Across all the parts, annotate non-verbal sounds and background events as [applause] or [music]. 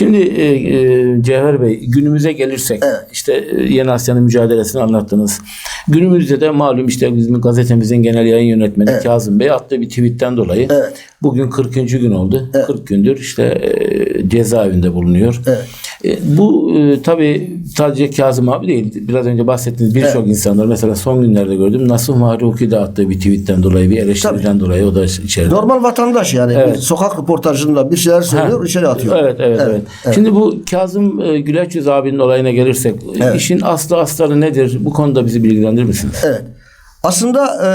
Şimdi e, e, Cevher Bey günümüze gelirsek Evet. işte e, Yeni Asya'nın mücadelesini anlattınız. Günümüzde de malum işte bizim gazetemizin genel yayın yönetmeni Kazım Bey attığı bir tweetten dolayı Evet. Bugün 40. gün oldu. 40 gündür işte e, cezaevinde bulunuyor. Evet. E, bu e, tabii sadece Kazım abi değil. Biraz önce bahsettiğiniz birçok insanlar mesela son günlerde gördüm. Nasuh Mahruki de attığı bir tweetten dolayı bir eleştiriden dolayı o da içeride. Normal vatandaş yani. Bir sokak röportajında bir şeyler söylüyor, içeri atıyor. Evet, evet, evet, Şimdi bu Kazım Güleç Yüz abinin olayına gelirsek işin aslı astarı nedir? Bu konuda bizi bilgilendirir misiniz? Evet. Aslında e,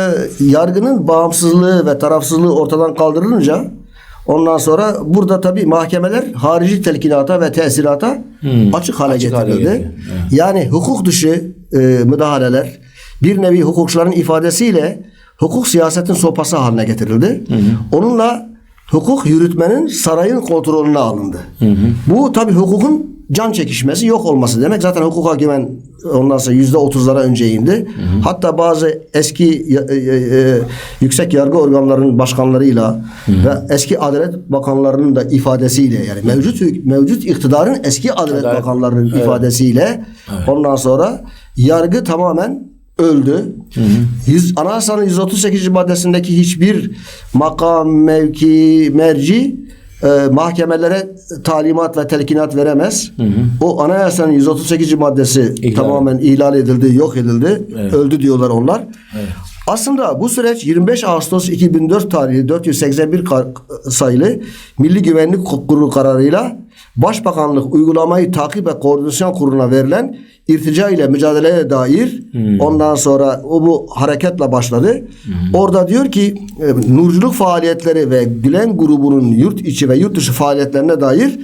yargının bağımsızlığı ve tarafsızlığı ortadan kaldırılınca ondan sonra burada tabii mahkemeler harici telkinata ve tesirata açık hale Açık hale getirildi. geliyor, Yani hukuk dışı e, müdahaleler bir nevi hukukçuların ifadesiyle hukuk siyasetin sopası haline getirildi. Onunla hukuk yürütmenin sarayın kontrolüne alındı. Bu tabii hukukun can çekişmesi yok olması demek. Zaten hukuka güven ondan sonra yüzde otuzlara önce indi. Hatta bazı eski ya- e, e, yüksek yargı organlarının başkanlarıyla ve eski adalet bakanlarının da ifadesiyle yani mevcut mevcut iktidarın eski adalet, Adalet- bakanlarının ifadesiyle ondan sonra yargı tamamen öldü. Yüz, anayasanın 138. maddesindeki hiçbir makam, mevki, merci e, mahkemelere talimat ve telkinat veremez. O anayasanın 138. maddesi İhlal. tamamen ihlal edildi, yok edildi. Öldü diyorlar onlar. Aslında bu süreç 25 Ağustos 2004 tarihli 481 kar- sayılı Milli Güvenlik Kurulu kararıyla Başbakanlık uygulamayı takip ve koordinasyon kuruluna verilen irtica ile mücadeleye dair ondan sonra o bu hareketle başladı. Orada diyor ki e, nurculuk faaliyetleri ve Gülen grubunun yurt içi ve yurt dışı faaliyetlerine dair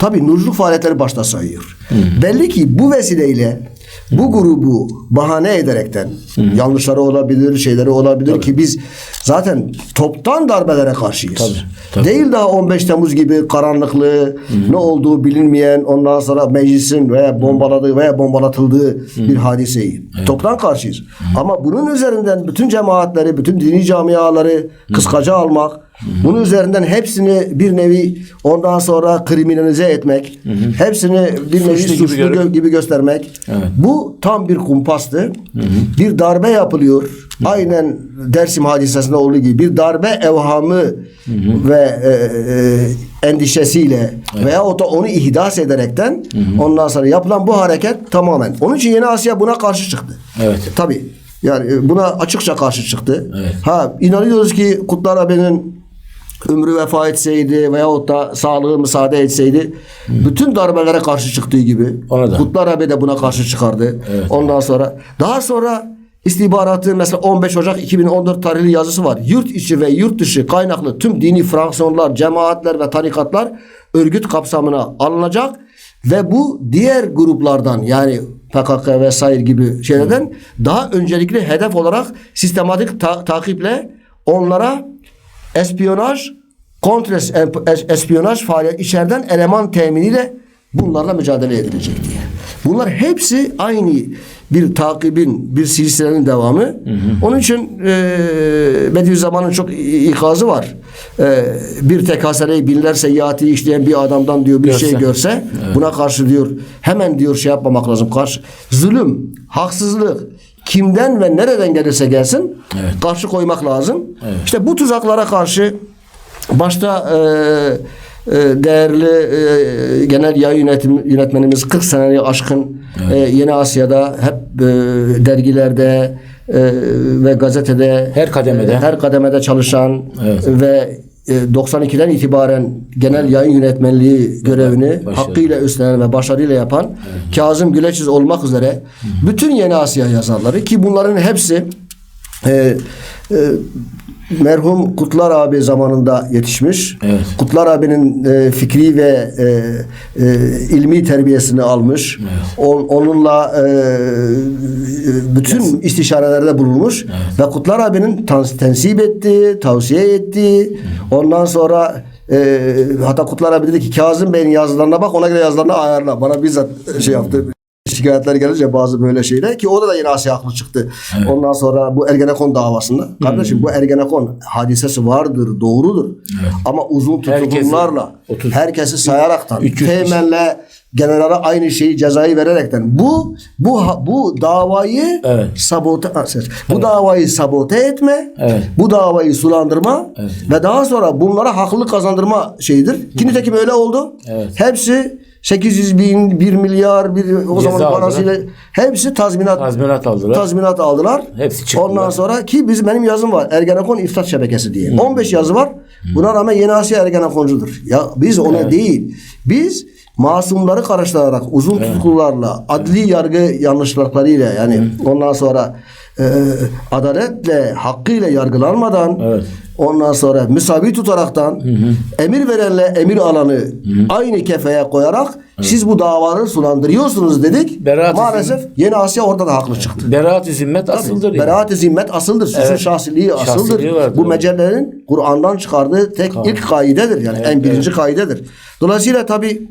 Tabii nurculuk faaliyetleri başta sayıyor. Belli ki bu vesileyle bu grubu bahane ederekten yanlışları olabilir, şeyleri olabilir ki biz zaten toptan darbelere karşıyız. Tabii, tabii. Değil daha 15 Temmuz gibi karanlıklı, ne olduğu bilinmeyen, ondan sonra meclisin veya bombaladığı veya bombalatıldığı bir hadiseyi. Toptan karşıyız. Ama bunun üzerinden bütün cemaatleri, bütün dini camiaları kıskaca almak, bunun üzerinden hepsini bir nevi ondan sonra kriminalize etmek, hepsini bir nevi Suçlu suçlu, gibi gö- gibi göstermek. Evet. Bu tam bir kumpastı. Bir darbe yapılıyor. Aynen Dersim hadisesinde olduğu gibi bir darbe evhamı ve e, e, endişesiyle veya o da onu ihdas ederekten ondan sonra yapılan bu hareket tamamen. Onun için Yeni Asya buna karşı çıktı. Evet. Tabii. Yani e, buna açıkça karşı çıktı. Evet. Ha inanıyoruz ki Kutlar Abi'nin ömrü vefa etseydi veyahut da sağlığı müsaade etseydi bütün darbelere karşı çıktığı gibi Ona da. Kutlar abi de buna karşı çıkardı. Ondan sonra daha sonra istihbaratın mesela 15 Ocak 2014 tarihli yazısı var. Yurt içi ve yurt dışı kaynaklı tüm dini fraksiyonlar, cemaatler ve tarikatlar örgüt kapsamına alınacak ve bu diğer gruplardan yani PKK vesaire gibi şeylerden daha öncelikli hedef olarak sistematik ta- takiple onlara espiyonaj, kontra es- espiyonaj faaliyet içeriden eleman teminiyle bunlarla mücadele edilecek diye. Bunlar hepsi aynı bir takibin, bir silsilenin devamı. Onun için e, Bediüzzaman'ın çok ikazı var. E, bir tekasereyi binler seyyati işleyen bir adamdan diyor bir Görse. şey görse buna karşı diyor hemen diyor şey yapmamak lazım. Karşı zulüm, haksızlık kimden ve nereden gelirse gelsin karşı koymak lazım. İşte bu tuzaklara karşı başta e, e, değerli e, genel yayın yönetim, yönetmenimiz 40 seneyi aşkın e, Yeni Asya'da hep e, dergilerde e, ve gazetede Her kademede. e, her kademede çalışan Evet. ve 92'den itibaren genel yayın yönetmenliği görevini başarılı. hakkıyla üstlenen ve başarıyla yapan Kazım Güleçiz olmak üzere bütün Yeni Asya yazarları ki bunların hepsi e, e, merhum Kutlar abi zamanında yetişmiş. Evet. Kutlar abinin e, fikri ve e, e, ilmi terbiyesini almış. On- onunla e, bütün istişarelerde bulunmuş ve Kutlar abinin tans- tensip etti, tavsiye etti. Ondan sonra e, hatta Kutlar abi dedi ki Kazım Bey'in yazılarına bak ona göre yazılarını ayarla. Bana bizzat şey yaptı. Şikayetler gelince bazı böyle şeyler ki orada da yine Asya haklı çıktı. Ondan sonra bu Ergenekon davasında. Kardeşim bu Ergenekon hadisesi vardır, doğrudur. Ama uzun Herkesi- tutuklumlarla, Otuz- herkesi sayaraktan, 300 kişi. teğmenle generale aynı şeyi cezayı vererekten bu bu bu davayı Evet. sabote bu davayı sabote etme Evet. bu davayı sulandırma ve daha sonra bunlara haklılık kazandırma şeyidir. Ki nitekim öyle oldu. Evet. Hepsi 800 bin, 1 milyar, bir, o Ceza zaman aldılar. parasıyla hepsi tazminat Tazminat aldılar. tazminat aldılar. Hepsi çıktılar. Ondan sonra ki bizim benim yazım var. Ergenekon İftat Şebekesi diye. 15 yazı var. Buna rağmen Yeni Asya Ergenekoncudur. Ya biz ona değil. Biz masumları karıştırarak uzun tutuklularla adli yargı yanlışlıklarıyla yani ondan sonra e, adaletle hakkıyla yargılanmadan Evet. ondan sonra müsavi tutaraktan emir verenle emir alanı aynı kefeye koyarak siz bu davaları sulandırıyorsunuz dedik. Beraat Maalesef Yeni Asya orada da haklı çıktı. Beraat-i zimmet asıldır. yani. Beraat-i zimmet asıldır. Suçun Evet. şahsiliği asıldır. Şahsiliği vardır, Bu evet. mecellerin Kur'an'dan çıkardığı tek ilk kaidedir. Yani en birinci kaidedir. Dolayısıyla tabi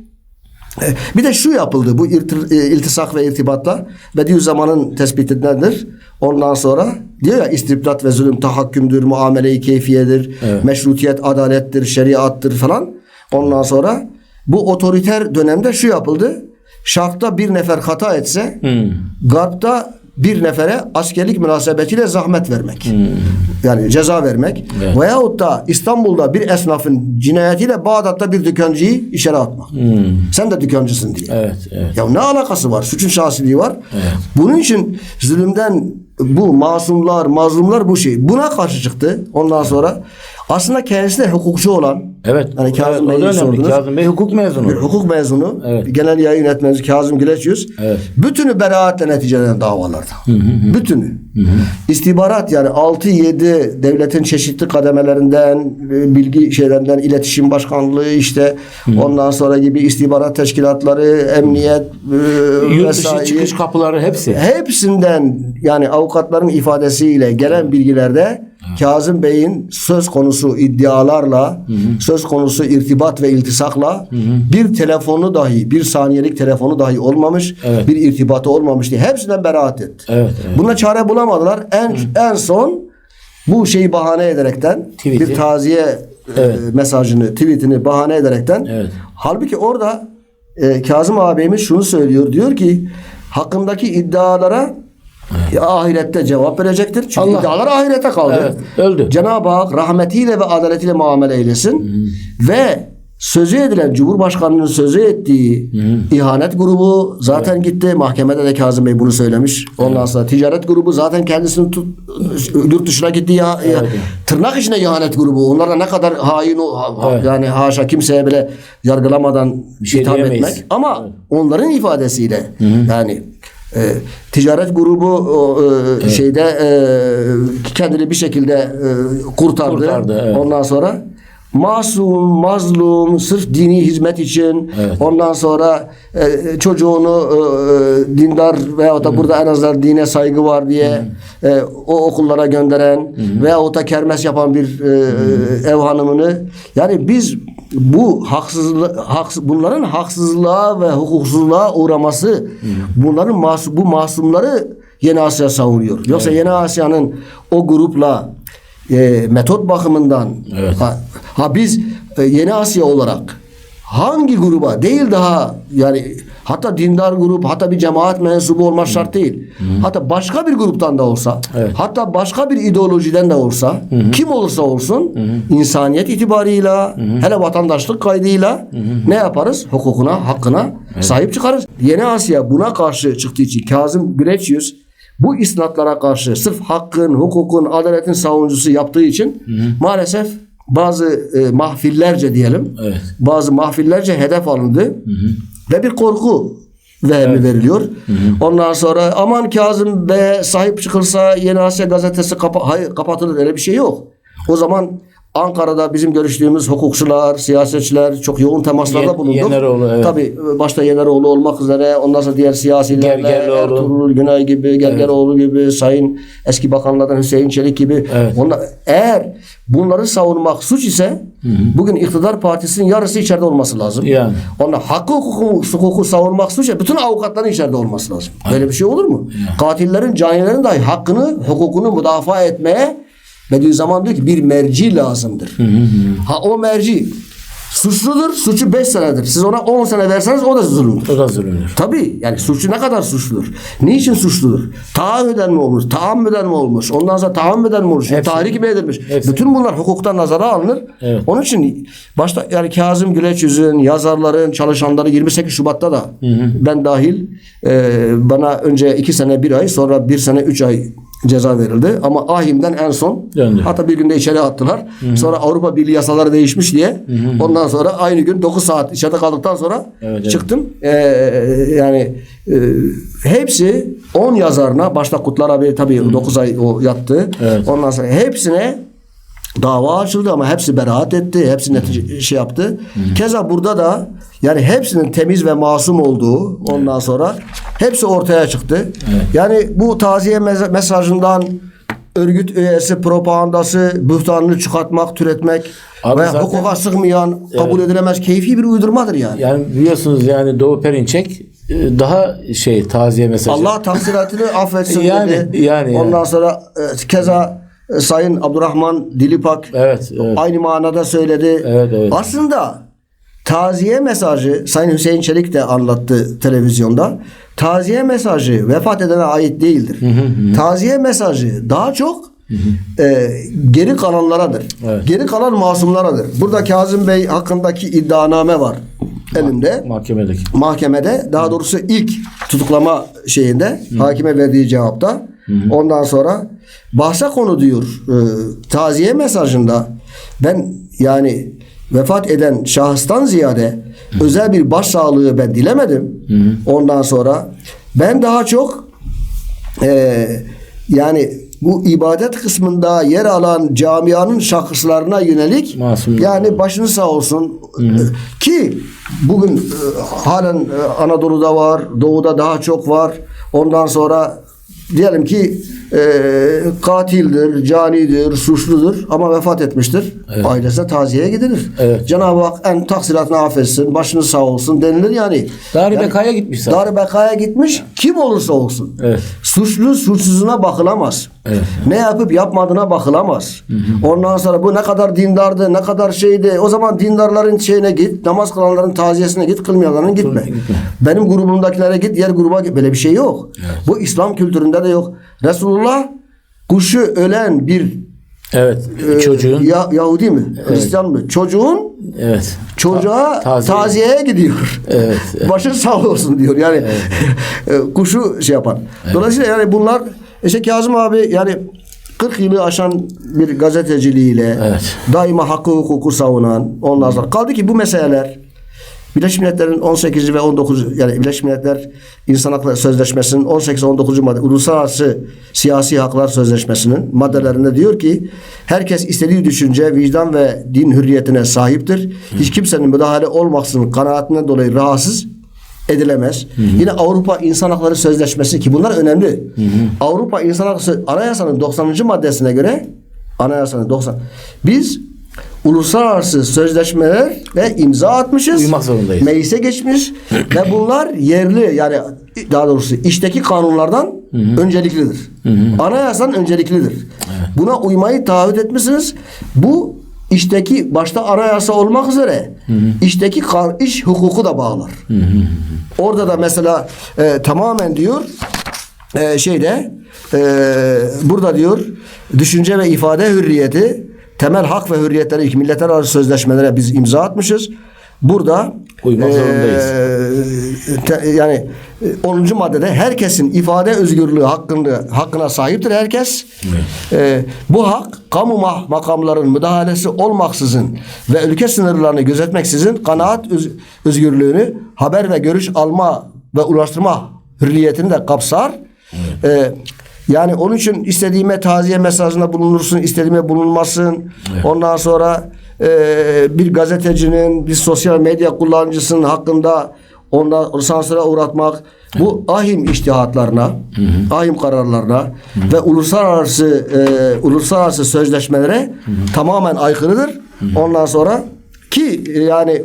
bir de şu yapıldı bu e, iltisak ve irtibatta Bediüzzaman'ın tespitindendir. Ondan sonra diyor ya istibdat ve zulüm tahakkümdür, muamele-i keyfiyedir, meşrutiyet adalettir, şeriattır falan. Ondan sonra bu otoriter dönemde şu yapıldı. Şarkta bir nefer hata etse Garp'ta bir nefere askerlik münasebetiyle zahmet vermek. Yani ceza vermek. Evet. Veyahut da İstanbul'da bir esnafın cinayetiyle Bağdat'ta bir dükkancıyı içeri atmak. Sen de dükkancısın diye. Evet, evet. Ya ne alakası var? Suçun şahsiliği var. Bunun için zulümden bu masumlar, mazlumlar bu şey. Buna karşı çıktı. Ondan sonra aslında kendisi de hukukçu olan Evet. Hani Kazım evet, Bey'i sordunuz. Kazım Bey hukuk mezunu. bir hukuk mezunu, Evet. genel yayın yönetmeni Kazım Güleç Evet. Bütünü beraatle neticelen davalarda. Bütünü. İstihbarat yani 6-7 devletin çeşitli kademelerinden, e, bilgi şeylerinden, iletişim başkanlığı işte ondan sonra gibi istihbarat teşkilatları, emniyet e, Yurt dışı çıkış kapıları hepsi. Hepsinden yani avukatların ifadesiyle gelen bilgilerde Kazım Bey'in söz konusu iddialarla, söz konusu irtibat ve iltisakla bir telefonu dahi, bir saniyelik telefonu dahi olmamış, Evet. bir irtibatı olmamış diye hepsinden beraat etti. Evet, evet. Buna çare bulamadılar. En en son bu şeyi bahane ederekten Tweet'i. bir taziye e, Evet. mesajını, tweetini bahane ederekten Evet. halbuki orada e, Kazım ağabeyimiz şunu söylüyor. Diyor ki hakkındaki iddialara ya ahirette cevap verecektir. Çünkü Allah- iddialar ahirete kaldı. Evet, öldü. Cenab-ı Hak rahmetiyle ve adaletiyle muamele eylesin. Ve sözü edilen Cumhurbaşkanı'nın sözü ettiği ihanet grubu zaten gitti. Mahkemede de Kazım Bey bunu söylemiş. Ondan sonra ticaret grubu zaten kendisini tut, yurt dışına gitti ya, ya- Evet. tırnak içinde ihanet grubu. Onlara ne kadar hain o Evet. yani haşa kimseye bile yargılamadan şey itham diyemeyiz. etmek. Ama onların ifadesiyle yani e, ticaret grubu o, e, şeyde e, kendini bir şekilde e, kurtardı. Kurtardı, evet. Ondan sonra masum, mazlum, sırf dini hizmet için. Evet. ondan sonra e, çocuğunu e, dindar veyahut da burada en azından dine saygı var diye e, o okullara gönderen veyahut da kermes yapan bir e, ev hanımını. Yani biz bu haksızlık haksız, bunların haksızlığa ve hukuksuzluğa uğraması bunların masum, bu masumları Yeni Asya savunuyor. Yoksa Yeni Asya'nın o grupla e, metot bakımından Evet. ha, ha biz e, Yeni Asya olarak hangi gruba değil daha yani hatta dindar grup hatta bir cemaat mensubu olmak şart değil. Hatta başka bir gruptan da olsa Evet. hatta başka bir ideolojiden de olsa kim olursa olsun insaniyet itibarıyla hele vatandaşlık kaydıyla ne yaparız? Hukukuna, hakkına sahip çıkarız. Yeni Asya buna karşı çıktığı için Kazım Greçius bu isnatlara karşı sırf hakkın, hukukun, adaletin savunucusu yaptığı için maalesef bazı e, mahfillerce diyelim Evet. bazı mahfillerce hedef alındı ve bir korku vehmi veriliyor. Ondan sonra aman Kazım Bey'e sahip çıkılsa Yeni Asya gazetesi kapa- hayır, kapatılır öyle bir şey yok. O zaman Ankara'da bizim görüştüğümüz hukukçular, siyasetçiler çok yoğun temaslarda bulunduk. Yeneroğlu, evet. Tabii başta Yeneroğlu olmak üzere ondan sonra diğer siyasilerle Gergerlioğlu. Ertuğrul Günay gibi, Gergeroğlu gibi, Sayın eski bakanlardan Hüseyin Çelik gibi. Evet. Onlar, eğer bunları savunmak suç ise bugün iktidar partisinin yarısı içeride olması lazım. Yani. Onlar hakkı hukuku, hukuku savunmak suç ise bütün avukatların içeride olması lazım. Böyle bir şey olur mu? Katillerin, canilerin dahi hakkını, hukukunu müdafaa etmeye Bediüzzaman diyor ki bir merci lazımdır. Ha o merci suçludur, suçu 5 senedir. Siz ona 10 sene verseniz o da zulümdür. O da zulümdür. Tabii yani suçlu ne kadar suçludur? Niçin suçludur? Taahhüden mi olmuş? Taammüden mi olmuş? Ondan sonra tahammüden mi olmuş? Tahrik mi edilmiş? Hepsi. Bütün bunlar hukuktan nazara alınır. Evet. Onun için başta yani Kazım Güleç Yüz'ün, yazarların, çalışanları 28 Şubat'ta da ben dahil e, bana önce 2 sene 1 ay sonra 1 sene 3 ay ceza verildi. Ama Ahim'den en son Döndü. hatta bir günde içeri attılar. Sonra Avrupa Birliği yasaları değişmiş diye. Ondan sonra aynı gün 9 saat içeride kaldıktan sonra Evet, evet. çıktım. Ee, yani e, hepsi 10 yazarına başta Kutlar abi tabii 9 ay o yattı. Evet. Ondan sonra hepsine dava açıldı ama hepsi beraat etti. Hepsi netice şey yaptı. Keza burada da yani hepsinin temiz ve masum olduğu ondan sonra hepsi ortaya çıktı. Yani bu taziye mesajından örgüt üyesi propagandası, bühtanını çıkartmak, türetmek Abi ve zaten- hukuka sığmayan, kabul edilemez keyfi bir uydurmadır yani. Yani biliyorsunuz yani Doğu Perinçek e, daha şey taziye mesajı. Allah taksiratını [laughs] affetsin Yani, dedi. yani, yani. Ondan sonra e, keza Sayın Abdurrahman Dilipak Evet, evet. aynı manada söyledi. Evet, evet. Aslında taziye mesajı Sayın Hüseyin Çelik de anlattı televizyonda. Taziye mesajı vefat edene ait değildir. Taziye mesajı daha çok e, geri kalanlaradır. Evet. Geri kalan masumlaradır. Burada Kazım Bey hakkındaki iddianame var elimde Mahkemedeki. mahkemede daha doğrusu ilk tutuklama şeyinde hakime verdiği cevapta ondan sonra bahse konu diyor e, taziye mesajında ben yani vefat eden şahıstan ziyade özel bir başsağlığı ben dilemedim. Ondan sonra ben daha çok e, yani bu ibadet kısmında yer alan camianın şahıslarına yönelik Masum. yani başınız sağ olsun ki bugün e, halen e, Anadolu'da var, Doğu'da daha çok var. Ondan sonra diyelim ki e, katildir, canidir, suçludur ama vefat etmiştir. Ailesine taziyeye gidilir. Evet. Cenab-ı Hak en taksiratını affetsin, başınız sağ olsun denilir yani. Dar-ı Yani- Beka'ya gitmiş zaten. Dar Beka'ya gitmiş kim olursa olsun. Evet. Suçlu suçsuzuna bakılamaz. Evet. Ne yapıp yapmadığına bakılamaz. Ondan sonra bu ne kadar dindardı, ne kadar şeydi. O zaman dindarların şeyine git, namaz kılanların taziyesine git, kılmayanların gitme. gitme. Benim grubumdakilere git, diğer gruba git. Böyle bir şey yok. Bu İslam kültüründe de yok. Resulullah kuşu ölen bir Evet. e, Çocuğun. Ya, Yahudi mi? Hristiyan mı? Çocuğun Evet. çocuğa taziye. taziyeye gidiyor. Evet. Başın sağ olsun diyor. Yani [laughs] e, kuşu şey yapan. Dolayısıyla yani bunlar işte Kazım abi yani 40 yılı aşan bir gazeteciliğiyle Evet. daima hakkı hukuku savunan ondan sonra kaldı ki bu meseleler Birleşmiş Milletler'in 18 ve 19 yani Birleşmiş Milletler İnsan Hakları Sözleşmesi'nin 18 ve 19 madde Uluslararası Siyasi Haklar Sözleşmesi'nin maddelerinde diyor ki herkes istediği düşünce, vicdan ve din hürriyetine sahiptir. Hiç kimsenin müdahale olmaksızın kanaatine dolayı rahatsız edilemez. Yine Avrupa İnsan Hakları Sözleşmesi ki bunlar önemli. Avrupa İnsan Hakları Anayasanın 90. maddesine göre Anayasanın 90 biz uluslararası sözleşmeler ve imza atmışız. Uymak zorundayız. Meclise geçmiş ve bunlar yerli yani daha doğrusu işteki kanunlardan önceliklidir. Anayasanın önceliklidir. Buna uymayı taahhüt etmişsiniz. Bu işteki başta anayasa olmak üzere işteki kan- iş hukuku da bağlar. Orada da mesela e, tamamen diyor e, şeyde e, burada diyor düşünce ve ifade hürriyeti temel hak ve hürriyetleri ilk milletler arası sözleşmelere biz imza atmışız. Burada Uymak zorundayız. e, te- yani e, 10. maddede herkesin ifade özgürlüğü hakkını hakkına sahiptir herkes. E, bu hak kamu makamların müdahalesi olmaksızın ve ülke sınırlarını gözetmeksizin kanaat öz- özgürlüğünü haber ve görüş alma ve ulaştırma hürriyetini de kapsar. E, Yani onun için istediğime taziye mesajında bulunursun, istediğime bulunmasın. Ondan sonra e, bir gazetecinin, bir sosyal medya kullanıcısının hakkında ondan sansüre uğratmak bu ahim iştihatlarına, ahim kararlarına ve uluslararası e, uluslararası sözleşmelere tamamen aykırıdır. Ondan sonra ki e, yani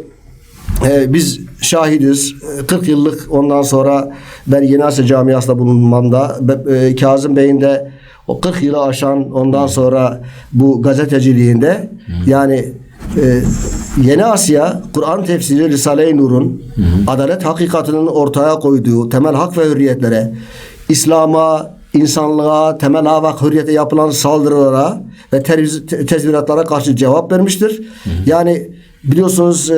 ee, biz şahidiz. Ee, 40 yıllık ondan sonra ben Yeni Asya Camiası'nda bulunmamda e, Kazım Bey'in de o 40 yılı aşan ondan sonra bu gazeteciliğinde yani e, Yeni Asya Kur'an tefsiri Risale-i Nur'un adalet hakikatinin ortaya koyduğu temel hak ve hürriyetlere İslam'a, insanlığa, temel hak ve hürriyete yapılan saldırılara ve tezviratlara karşı cevap vermiştir. Yani biliyorsunuz e,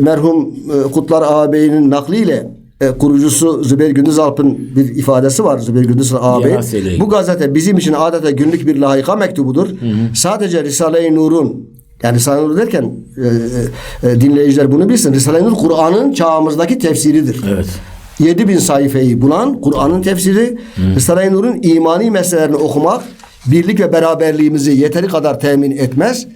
merhum e, Kutlar ağabeyinin nakliyle e, kurucusu Zübeyir Gündüz Alp'ın bir ifadesi var. Zübeyir Gündüz ağabey. Bu gazete bizim için adeta günlük bir lahika mektubudur. Sadece Risale-i Nur'un yani Risale-i Nur derken e, e, dinleyiciler bunu bilsin. Risale-i Nur Kur'an'ın çağımızdaki tefsiridir. Evet. 7000 sayfayı bulan Kur'an'ın tefsiri Risale-i Nur'un imani meselelerini okumak birlik ve beraberliğimizi yeteri kadar temin etmez.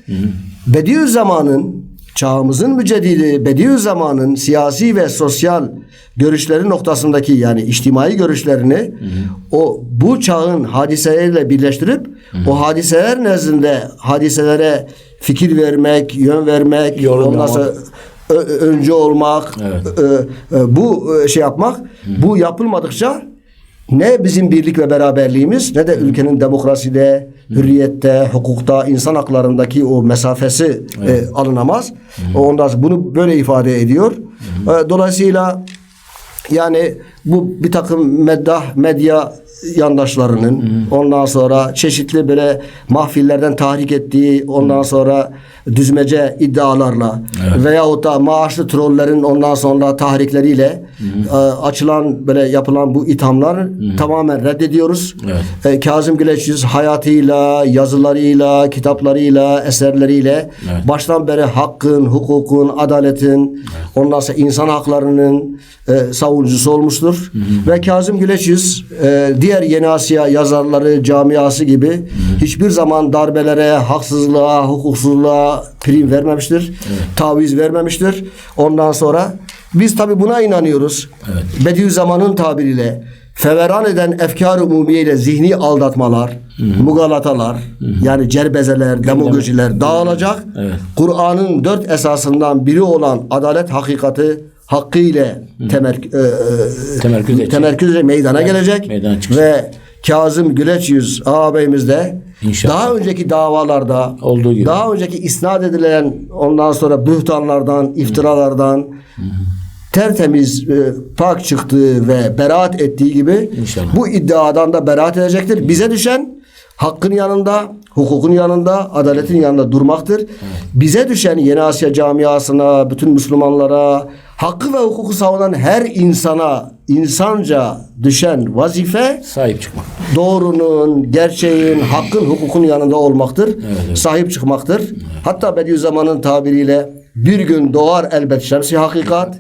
Bediüzzaman'ın çağımızın müceddidi Bediüzzaman'ın siyasi ve sosyal görüşleri noktasındaki yani içtimai görüşlerini o bu çağın hadiseleriyle birleştirip o hadiseler nezdinde hadiselere fikir vermek, yön vermek, Yorumlamak. ondan önce olmak, Evet. e, e, bu şey yapmak, bu yapılmadıkça ne bizim birlik ve beraberliğimiz ne de ülkenin demokraside, hürriyette, hukukta, insan haklarındaki o mesafesi e, alınamaz. Ondan sonra bunu böyle ifade ediyor. E, dolayısıyla yani bu bir takım meddah medya yandaşlarının ondan sonra çeşitli böyle mahfillerden tahrik ettiği ondan sonra düzmece iddialarla veyahut da maaşlı trollerin ondan sonra tahrikleriyle e, açılan böyle yapılan bu ithamlar tamamen reddediyoruz. Evet. E, Kazım Güleç hayatıyla, yazılarıyla, kitaplarıyla, eserleriyle Evet. baştan beri hakkın, hukukun, adaletin, ondan sonra insan haklarının e, savunucusu olmuştur. Ve Kazım Güleçiz e, diğer Yeni Asya yazarları camiası gibi hiçbir zaman darbelere, haksızlığa, hukuksuzluğa prim vermemiştir. Taviz vermemiştir. Ondan sonra biz tabi buna inanıyoruz. Bediüzzaman'ın tabiriyle feveran eden efkar-ı umumiyeyle zihni aldatmalar, mugalatalar, yani cerbezeler, demagojiler dağılacak. Evet. Kur'an'ın dört esasından biri olan adalet hakikati hakkı ile temer, e, e, Temerküz edecek. temerküzle meydana gelecek meydana çıkacak. ve Kazım Güleç yüz ağabeyimiz de İnşallah. daha önceki davalarda Olduğu gibi. daha önceki isnat edilen ondan sonra bühtanlardan, iftiralardan tertemiz e, pak çıktığı ve beraat ettiği gibi İnşallah. bu iddiadan da beraat edecektir. Bize düşen hakkın yanında, hukukun yanında, adaletin yanında durmaktır. Bize düşen Yeni Asya camiasına, bütün Müslümanlara, hakkı ve hukuku savunan her insana insanca düşen vazife Sahip çıkmak. doğrunun, gerçeğin, hakkın, hukukun yanında olmaktır. evet. Sahip çıkmaktır. Hatta Bediüzzaman'ın tabiriyle bir gün doğar elbet şemsi hakikat.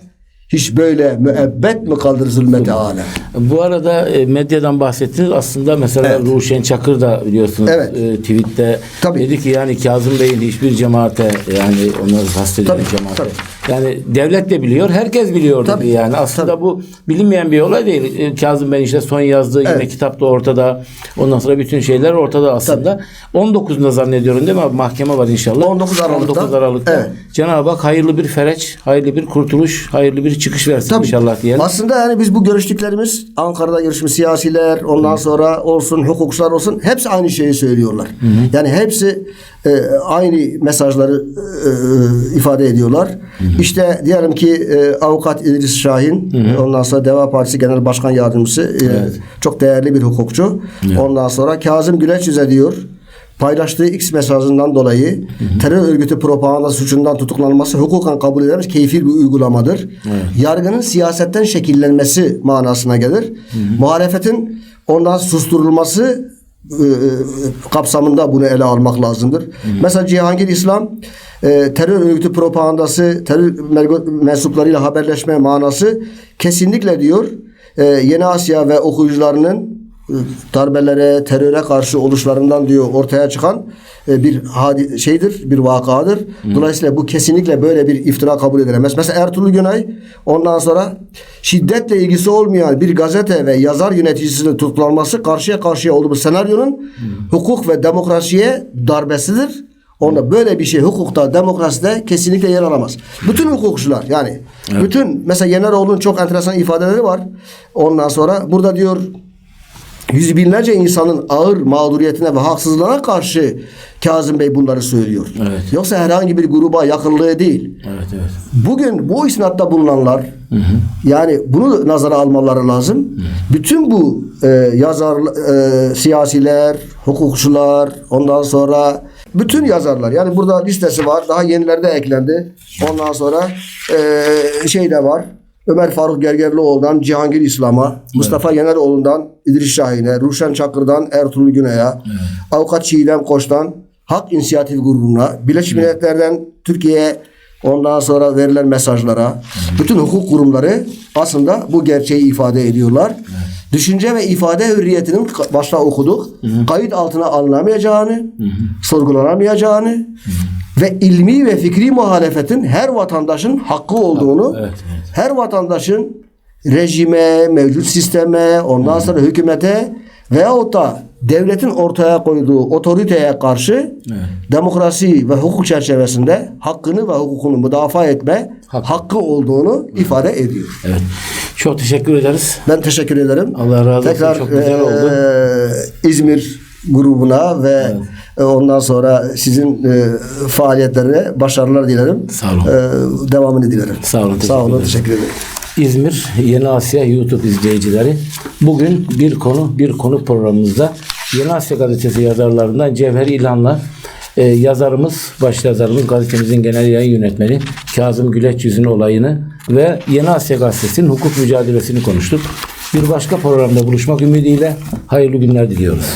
Hiç böyle müebbet mi kaldır zulmeti alem? Bu arada e, medyadan bahsettiniz. Aslında mesela Evet. Ruşen Çakır da biliyorsunuz Evet. e, tweette Tabii. dedi ki yani Kazım Bey'in hiçbir cemaate yani onları Tabii, cemaate. tabii. Yani devlet de biliyor, herkes biliyor dedi Tabii, yani. Aslında bu bilinmeyen bir olay değil. E, Kazım Bey'in işte son yazdığı yine Evet. kitap da ortada. Ondan sonra bütün şeyler ortada aslında. 19'unda zannediyorum değil mi abi? Mahkeme var inşallah. 19 Aralık'ta. 19 Aralık'ta. Evet. Cenab-ı Hak hayırlı bir fereç, hayırlı bir kurtuluş, hayırlı bir çıkış versin Tabii. inşallah diyelim. Aslında yani biz bu görüştüklerimiz Ankara'da görüşmüş siyasiler ondan sonra olsun hukukçular olsun hepsi aynı şeyi söylüyorlar. Yani hepsi e, aynı mesajları e, e, ifade ediyorlar. İşte diyelim ki e, avukat İdris Şahin ondan sonra Deva Partisi Genel Başkan Yardımcısı e, çok değerli bir hukukçu. Ondan sonra Kazım Güleç yüze diyor paylaştığı X mesajından dolayı terör örgütü propaganda suçundan tutuklanması hukuken kabul edilemez keyfi bir uygulamadır. Yargının siyasetten şekillenmesi manasına gelir. Muhalefetin ondan susturulması kapsamında bunu ele almak lazımdır. Mesela Cihangir İslam e, terör örgütü propagandası, terör mensuplarıyla haberleşme manası kesinlikle diyor e, Yeni Asya ve okuyucularının e, darbelere, teröre karşı oluşlarından diyor ortaya çıkan e, bir şeydir, bir vakadır. Dolayısıyla bu kesinlikle böyle bir iftira kabul edilemez. Mesela Ertuğrul Günay ondan sonra şiddetle ilgisi olmayan bir gazete ve yazar yöneticisinin tutuklanması karşıya karşıya olduğu bu senaryonun hukuk ve demokrasiye darbesidir. Onda böyle bir şey hukukta, demokraside kesinlikle yer alamaz. Bütün hukukçular yani bütün mesela Yeneroğlu'nun çok enteresan ifadeleri var. Ondan sonra burada diyor yüz binlerce insanın ağır mağduriyetine ve haksızlığına karşı Kazım Bey bunları söylüyor. Evet. Yoksa herhangi bir gruba yakınlığı değil. Evet evet. Bugün bu isnatta bulunanlar yani bunu nazara almaları lazım. Bütün bu e, yazar e, siyasiler, hukukçular, ondan sonra bütün yazarlar yani burada listesi var. Daha yenileri de eklendi. Ondan sonra e, şey de var. Ömer Faruk Gergerlioğlu'ndan Cihangir İslam'a, Mustafa Yeneroğlu'ndan İdris Şahin'e, Ruşen Çakır'dan Ertuğrul Güney'e, Avukat Çiğdem Koç'tan Hak İnisiyatif Grubu'na, Birleşmiş Milletler'den Türkiye'ye ondan sonra verilen mesajlara, bütün hukuk kurumları aslında bu gerçeği ifade ediyorlar. Düşünce ve ifade hürriyetinin başta okuduk. Kayıt altına alınamayacağını, sorgulanamayacağını ve ilmi ve fikri muhalefetin her vatandaşın hakkı olduğunu, Evet, evet. her vatandaşın rejime, mevcut sisteme, ondan sonra hükümete veyahut da devletin ortaya koyduğu otoriteye karşı demokrasi ve hukuk çerçevesinde hakkını ve hukukunu müdafaa etme Hakkı. hakkı olduğunu ifade ediyor. Evet. Çok teşekkür ederiz. Ben teşekkür ederim. Allah razı olsun. Tekrar Çok güzel oldu. eee, İzmir grubuna ve e, ondan sonra sizin e, faaliyetlerine başarılar dilerim. Sağ olun. Eee, devamını dilerim. Sağ olun, Sağ olun. Teşekkür ederim. İzmir Yeni Asya YouTube izleyicileri. Bugün bir konu bir konu programımızda Yeni Asya gazetesi yazarlarından Cevher İlhan'la e, yazarımız, baş yazarımız gazetemizin genel yayın yönetmeni Kazım Güleç yüzün olayını ve Yeni Asya gazetesinin hukuk mücadelesini konuştuk. Bir başka programda buluşmak ümidiyle hayırlı günler diliyoruz.